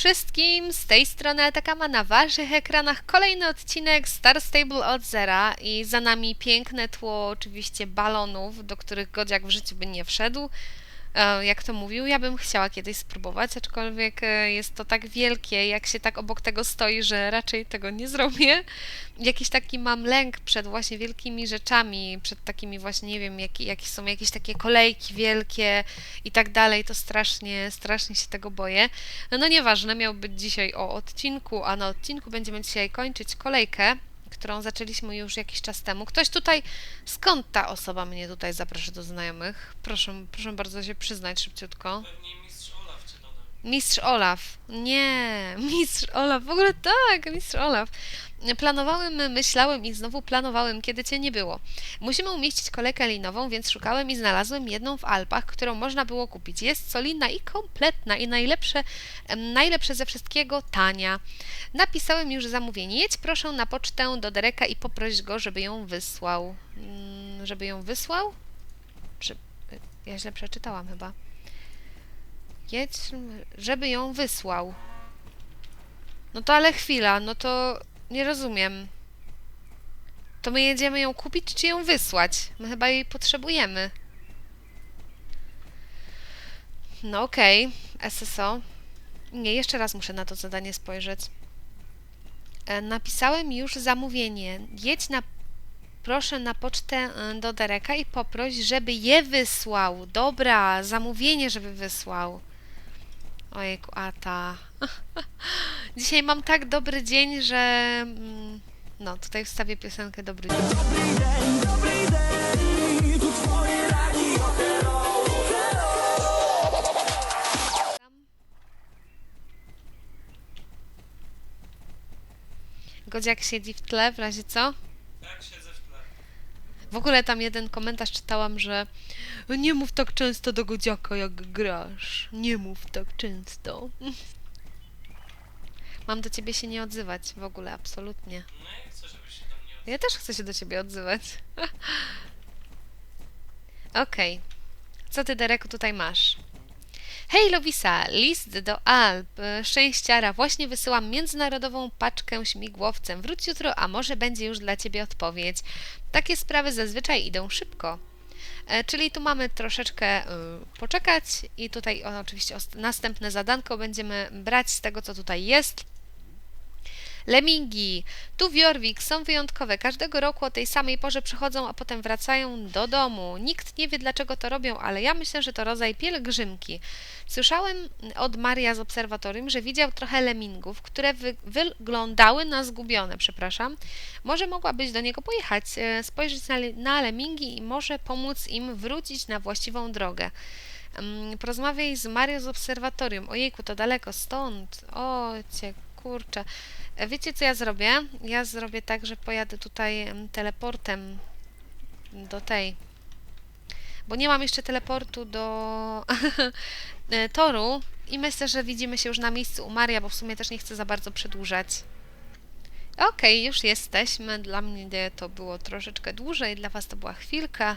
wszystkim, z tej strony Atakama na waszych ekranach kolejny odcinek Star Stable od zera i za nami piękne tło oczywiście balonów, do których Godziak w życiu by nie wszedł. E, Jak to mówił, ja bym chciała kiedyś spróbować, aczkolwiek e, jest to tak wielkie, jak się tak obok tego stoi, że raczej tego nie zrobię. Jakiś taki mam lęk przed właśnie wielkimi rzeczami, przed takimi właśnie, nie wiem, jakie, są jakieś takie kolejki wielkie i tak dalej, to strasznie, strasznie się tego boję. No nieważne, miał być dzisiaj o odcinku, a na odcinku będziemy dzisiaj kończyć kolejkę, którą zaczęliśmy już jakiś czas temu. Ktoś tutaj, skąd ta osoba mnie tutaj zaprasza do znajomych? Proszę, proszę bardzo się przyznać szybciutko. Pewnie mistrz Olaf cię dodał. Mistrz Olaf. Nie, mistrz Olaf. W ogóle tak, mistrz Olaf. Planowałem, myślałem i znowu planowałem, kiedy cię nie było. Musimy umieścić kolejkę linową, więc szukałem i znalazłem jedną w Alpach, którą można było kupić. Jest solidna i kompletna i najlepsze, najlepsze ze wszystkiego tania. Napisałem już zamówienie. Jedź proszę na pocztę do Dereka i poproś go, żeby ją wysłał. Mm, Żeby ją wysłał? Ja źle przeczytałam chyba. Jedź, żeby ją wysłał. No to ale chwila, no to nie rozumiem. To my jedziemy ją kupić, czy ją wysłać? My chyba jej potrzebujemy. No okej, SSO. Nie, jeszcze raz muszę na to zadanie spojrzeć. E, Napisałem już zamówienie. Jedź na proszę na pocztę e, do Dereka i poproś, żeby je wysłał. Dobra, zamówienie, żeby wysłał. Ojejku, Ata. Dzisiaj mam tak dobry dzień, że... mm, No, tutaj wstawię piosenkę Dobry dzień. Godziak siedzi w tle, w razie co? Tak siedzę w ogóle tam jeden komentarz czytałam, że nie mów tak często do Godziaka, jak grasz. Nie mów tak często. Mam do ciebie się nie odzywać w ogóle, absolutnie. No ja chcę, żebyś się do mnie odzywał. Ja też chcę się do ciebie odzywać. Okej. Co ty, Dereku, tutaj masz? Hej, Lovisa, list do Alp. Szczęściara, właśnie wysyłam międzynarodową paczkę śmigłowcem. Wróć jutro, a może będzie już dla ciebie odpowiedź. Takie sprawy zazwyczaj idą szybko. E, Czyli tu mamy troszeczkę y, poczekać i tutaj oczywiście następne zadanko będziemy brać z tego, co tutaj jest. Lemingi. Tu w Jorvik są wyjątkowe. Każdego roku o tej samej porze przychodzą, a potem wracają do domu. Nikt nie wie, dlaczego to robią, ale ja myślę, że to rodzaj pielgrzymki. Słyszałem od Maria z obserwatorium, że widział trochę lemingów, które wy wyglądały na zgubione, przepraszam. Może mogłabyś do niego pojechać, e, spojrzeć na, na lemingi i może pomóc im wrócić na właściwą drogę. Mm, Porozmawiaj z Mario z obserwatorium. Ojejku, to daleko stąd. O, cię kurczę. E, Wiecie, co ja zrobię? Ja zrobię tak, że pojadę tutaj em, teleportem do tej. Bo nie mam jeszcze teleportu do e, toru i myślę, że widzimy się już na miejscu u Maria, bo w sumie też nie chcę za bardzo przedłużać. Okej, już jesteśmy. Dla mnie to było troszeczkę dłużej, dla Was to była chwilka.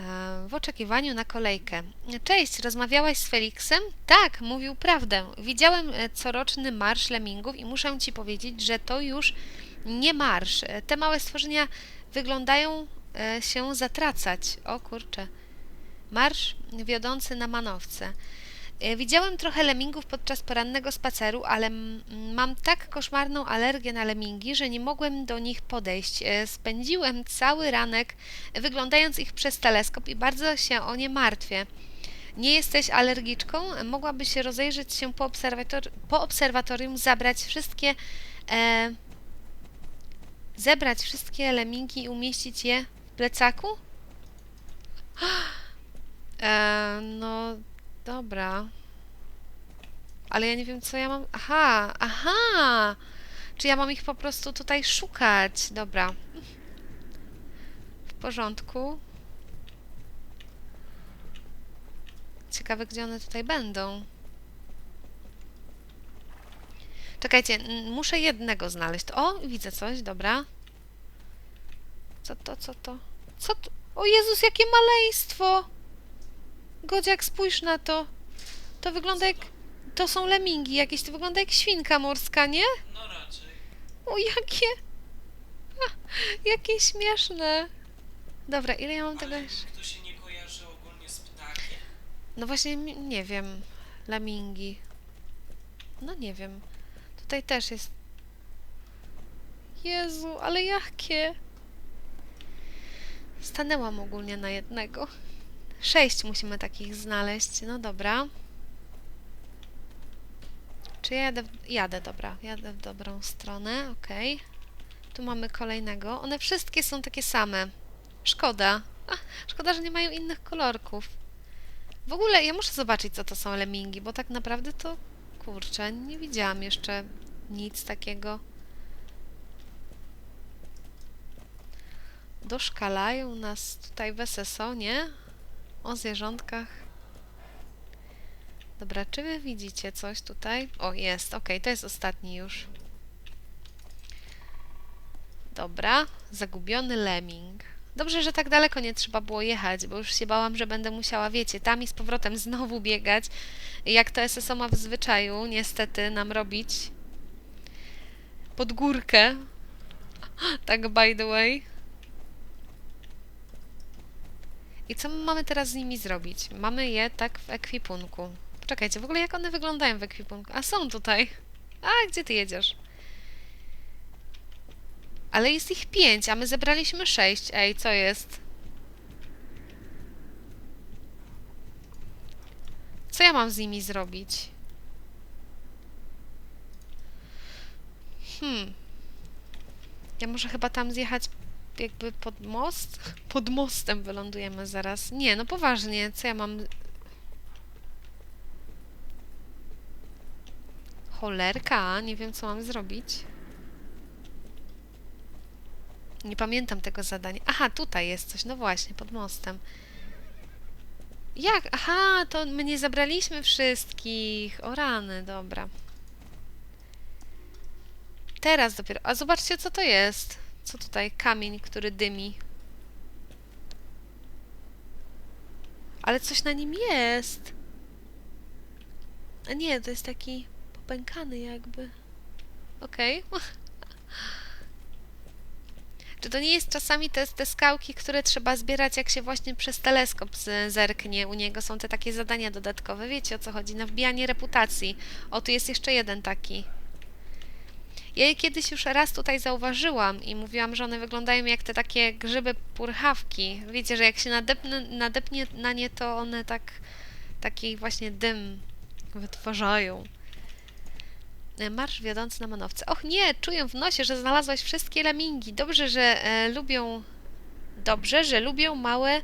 E, W oczekiwaniu na kolejkę. Cześć, rozmawiałaś z Feliksem? Tak, mówił prawdę. Widziałem e, coroczny marsz lemingów i muszę ci powiedzieć, że to już nie marsz. Te małe stworzenia wyglądają e, się zatracać. O kurczę. Marsz wiodący na manowce. E, Widziałem trochę lemingów podczas porannego spaceru, ale mam tak koszmarną alergię na lemingi, że nie mogłem do nich podejść. E, Spędziłem cały ranek wyglądając ich przez teleskop i bardzo się o nie martwię. Nie jesteś alergiczką? Mogłabyś rozejrzeć się po, obserwator- po obserwatorium, zabrać wszystkie e, zebrać wszystkie leminki i umieścić je w plecaku? E, no, dobra. Ale ja nie wiem, co ja mam. Aha, aha! Czy ja mam ich po prostu tutaj szukać? Dobra. W porządku. Ciekawe, gdzie one tutaj będą. Czekajcie, muszę jednego znaleźć. O, widzę coś, dobra. Co to, co to? Co to? O Jezus, jakie maleństwo! Godziak, spójrz na to. To wygląda jak To są lemingi jakieś, to wygląda jak świnka morska, nie? No raczej. O, jakie... A, jakie śmieszne. Dobra, ile ja mam tego Ale jeszcze? to się nie kojarzy ogólnie z ptakiem? No właśnie, nie wiem. Lemingi. No nie wiem. Tutaj też jest... Jezu, ale jakie? Stanęłam ogólnie na jednego. Sześć musimy takich znaleźć. No dobra. Czy ja jadę? Jadę, dobra. Jadę w dobrą stronę, okej. Tu mamy kolejnego. One wszystkie są takie same. Szkoda. Szkoda, że nie mają innych kolorków. W ogóle ja muszę zobaczyć, co to są lemingi, bo tak naprawdę to kurczę, nie widziałam jeszcze nic takiego. Doszkalają nas tutaj w SSO, nie? O zwierzątkach. Dobra, czy wy widzicie coś tutaj? O, jest, okej, to jest ostatni już. Dobra, zagubiony lemming. Dobrze, że tak daleko nie trzeba było jechać, bo już się bałam, że będę musiała, wiecie, tam i z powrotem znowu biegać, jak to SSO ma w zwyczaju, niestety, nam robić pod górkę. Tak, by the way. I co my mamy teraz z nimi zrobić? Mamy je tak w ekwipunku. Poczekajcie, w ogóle jak one wyglądają w ekwipunku? A są tutaj. A, gdzie ty jedziesz? Ale jest ich pięć, a my zebraliśmy sześć. Ej, co jest? Co ja mam z nimi zrobić? Hmm. Ja muszę chyba tam zjechać jakby pod most? Pod mostem wylądujemy zaraz. Nie, no poważnie, co ja mam... Cholerka, nie wiem co mam zrobić. Nie pamiętam tego zadania. Aha, tutaj jest coś, no właśnie, pod mostem. Jak? Aha, to my nie zabraliśmy wszystkich. O rany, dobra. Teraz dopiero. A zobaczcie, co to jest. Co tutaj? Kamień, który dymi. Ale coś na nim jest. A nie, to jest taki popękany jakby. Okej. Czy to nie jest czasami te, te skałki, które trzeba zbierać, jak się właśnie przez teleskop zerknie? U niego są te takie zadania dodatkowe. Wiecie o co chodzi? Na wbijanie reputacji. O, tu jest jeszcze jeden taki. Ja je kiedyś już raz tutaj zauważyłam i mówiłam, że one wyglądają jak te takie grzyby purchawki. Wiecie, że jak się nadepnie, nadepnie na nie, to one tak taki właśnie dym wytwarzają. E, Marsz wiodący na manowce. Och nie, czuję w nosie, że znalazłaś wszystkie lamingi. Dobrze, że e, lubią. Dobrze, że lubią małe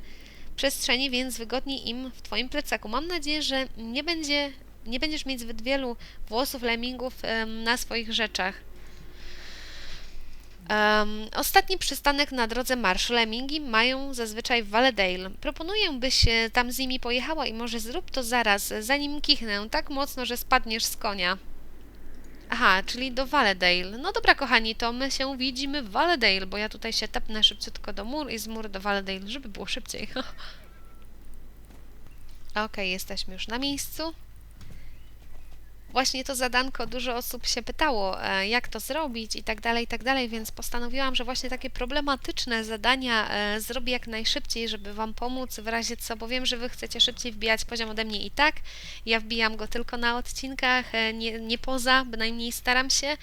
przestrzenie, więc wygodniej im w twoim plecaku. Mam nadzieję, że nie będzie. Nie będziesz mieć zbyt wielu włosów lemmingów em, na swoich rzeczach. Em, ostatni przystanek na drodze marszu Lemmingi mają zazwyczaj w Valedale. Proponuję, byś e, tam z nimi pojechała i może zrób to zaraz, zanim kichnę tak mocno, że spadniesz z konia. Aha, czyli do Valedale. No dobra, kochani, to my się widzimy w Valedale, bo ja tutaj się tepnę szybciutko do mur i z mur do Valedale, żeby było szybciej. Okej, jesteśmy już na miejscu. Właśnie to zadanko dużo osób się pytało, e, jak to zrobić i tak dalej, i tak dalej, więc postanowiłam, że właśnie takie problematyczne zadania e, zrobię jak najszybciej, żeby Wam pomóc w razie co, bo wiem, że Wy chcecie szybciej wbijać poziom ode mnie i tak. Ja wbijam go tylko na odcinkach, e, nie, nie poza, bynajmniej staram się,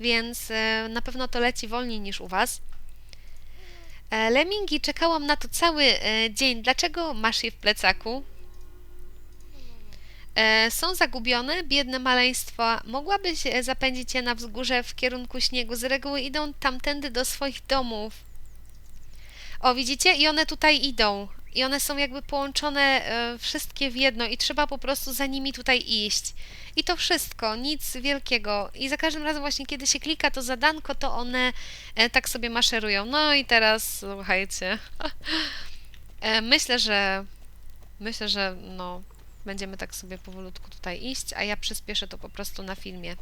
więc na pewno to leci wolniej niż u Was. Lemmingi, czekałam na to cały dzień. Dlaczego masz je w plecaku? E, są zagubione, biedne maleństwa. Mogłabyś e, zapędzić je na wzgórze w kierunku śniegu. Z reguły idą tamtędy do swoich domów. O, widzicie? I one tutaj idą. I one są jakby połączone e, wszystkie w jedno i trzeba po prostu za nimi tutaj iść. I to wszystko, nic wielkiego. I za każdym razem właśnie, kiedy się klika to zadanko, to one e, tak sobie maszerują. No i teraz, słuchajcie. Myślę, że myślę, że no będziemy tak sobie powolutku tutaj iść, a ja przyspieszę to po prostu na filmie.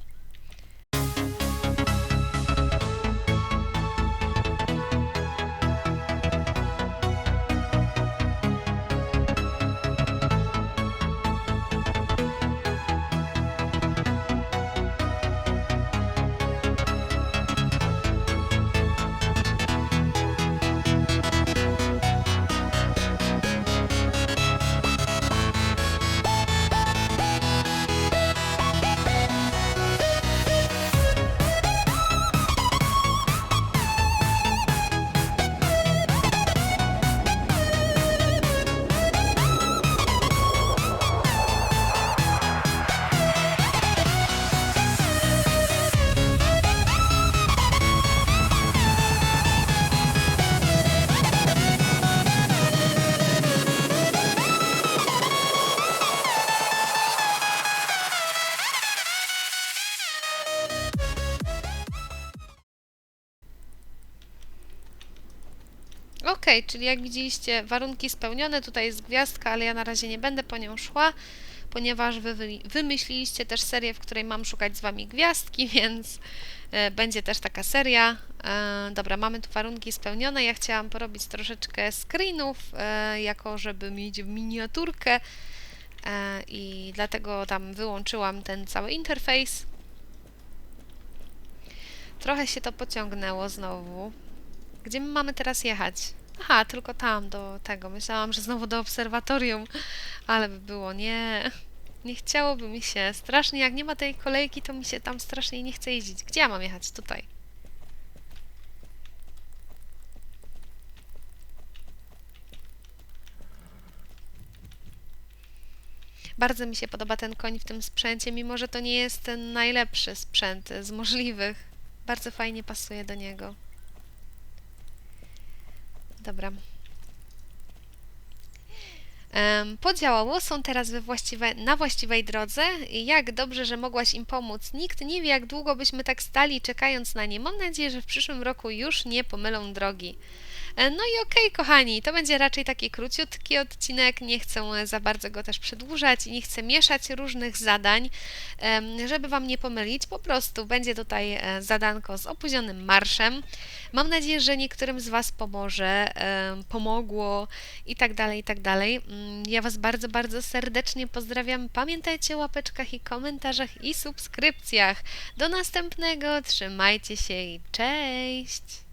Czyli jak widzieliście, warunki spełnione, tutaj jest gwiazdka, ale ja na razie nie będę po nią szła, ponieważ wy wy- wymyśliliście też serię, w której mam szukać z wami gwiazdki, więc e, będzie też taka seria. E, dobra, mamy tu warunki spełnione. Ja chciałam porobić troszeczkę screenów, e, jako żeby mieć miniaturkę i dlatego tam wyłączyłam ten cały interfejs. Trochę się to pociągnęło znowu. Gdzie my mamy teraz jechać? Aha, tylko tam, do tego. Myślałam, że znowu do obserwatorium, ale by było nie. Nie chciałoby mi się. Strasznie, jak nie ma tej kolejki, to mi się tam strasznie nie chce jeździć. Gdzie ja mam jechać? Tutaj. Bardzo mi się podoba ten koń w tym sprzęcie, mimo że to nie jest ten najlepszy sprzęt z możliwych. Bardzo fajnie pasuje do niego. Dobra. Podziałało, są teraz we właściwe, na właściwej drodze. Jak dobrze, że mogłaś im pomóc. Nikt nie wie, jak długo byśmy tak stali, czekając na nie. Mam nadzieję, że w przyszłym roku już nie pomylą drogi. E, No i okej, kochani, to będzie raczej taki króciutki odcinek. Nie chcę e, za bardzo go też przedłużać i nie chcę mieszać różnych zadań, żeby Wam nie pomylić. Po prostu będzie tutaj e, zadanko z opóźnionym marszem. Mam nadzieję, że niektórym z Was pomoże, pomogło i tak dalej, i tak dalej. Mm, Ja Was bardzo, bardzo serdecznie pozdrawiam. Pamiętajcie o łapeczkach i komentarzach i subskrypcjach. Do następnego, trzymajcie się i cześć!